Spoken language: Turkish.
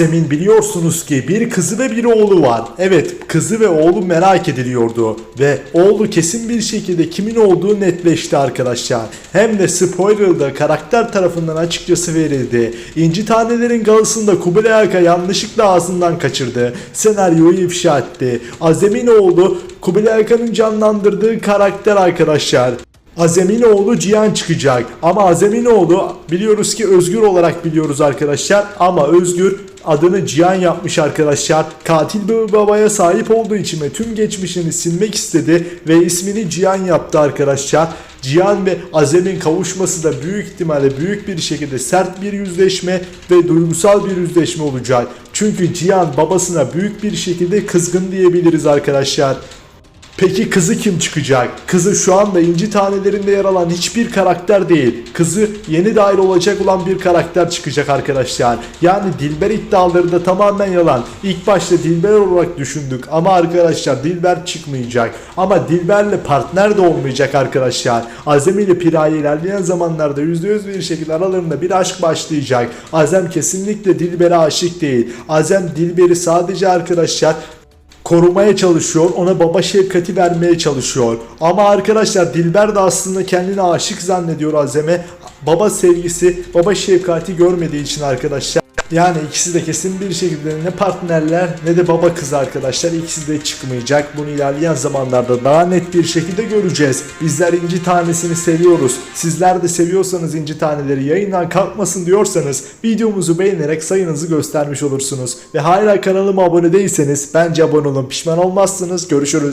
Demin biliyorsunuz ki bir kızı ve bir oğlu var. Evet kızı ve oğlu merak ediliyordu. Ve oğlu kesin bir şekilde kimin olduğu netleşti arkadaşlar. Hem de spoiler'da karakter tarafından açıkçası verildi. İnci Tanelerin galısında Kubilay Aka yanlışlıkla ağzından kaçırdı. Senaryoyu ifşa etti. Azem'in oğlu Kubilay Aka'nın canlandırdığı karakter arkadaşlar. Azem'in oğlu Cihan çıkacak. Ama Azem'in oğlu biliyoruz ki Özgür olarak biliyoruz arkadaşlar. Ama Özgür adını Cihan yapmış arkadaşlar. Katil bir babaya sahip olduğu için ve tüm geçmişini silmek istedi ve ismini Cihan yaptı arkadaşlar. Cihan ve Azem'in kavuşması da büyük ihtimalle büyük bir şekilde sert bir yüzleşme ve duygusal bir yüzleşme olacak. Çünkü Cihan babasına büyük bir şekilde kızgın diyebiliriz arkadaşlar. Peki kızı kim çıkacak? Kızı şu anda inci tanelerinde yer alan hiçbir karakter değil. Kızı yeni dahil olacak olan bir karakter çıkacak arkadaşlar. Yani Dilber iddiaları da tamamen yalan. İlk başta Dilber olarak düşündük ama arkadaşlar Dilber çıkmayacak. Ama Dilber'le partner de olmayacak arkadaşlar. Azem ile Piraye ilerleyen zamanlarda %100 bir şekilde aralarında bir aşk başlayacak. Azem kesinlikle Dilber'e aşık değil. Azem Dilber'i sadece arkadaşlar korumaya çalışıyor. Ona baba şefkati vermeye çalışıyor. Ama arkadaşlar Dilber de aslında kendini aşık zannediyor Azem'e. Baba sevgisi, baba şefkati görmediği için arkadaşlar. Yani ikisi de kesin bir şekilde ne partnerler ne de baba kız arkadaşlar. İkisi de çıkmayacak. Bunu ilerleyen zamanlarda daha net bir şekilde göreceğiz. Bizler inci tanesini seviyoruz. Sizler de seviyorsanız inci taneleri yayından kalkmasın diyorsanız videomuzu beğenerek sayınızı göstermiş olursunuz. Ve hala kanalıma abone değilseniz bence abone olun. Pişman olmazsınız. Görüşürüz.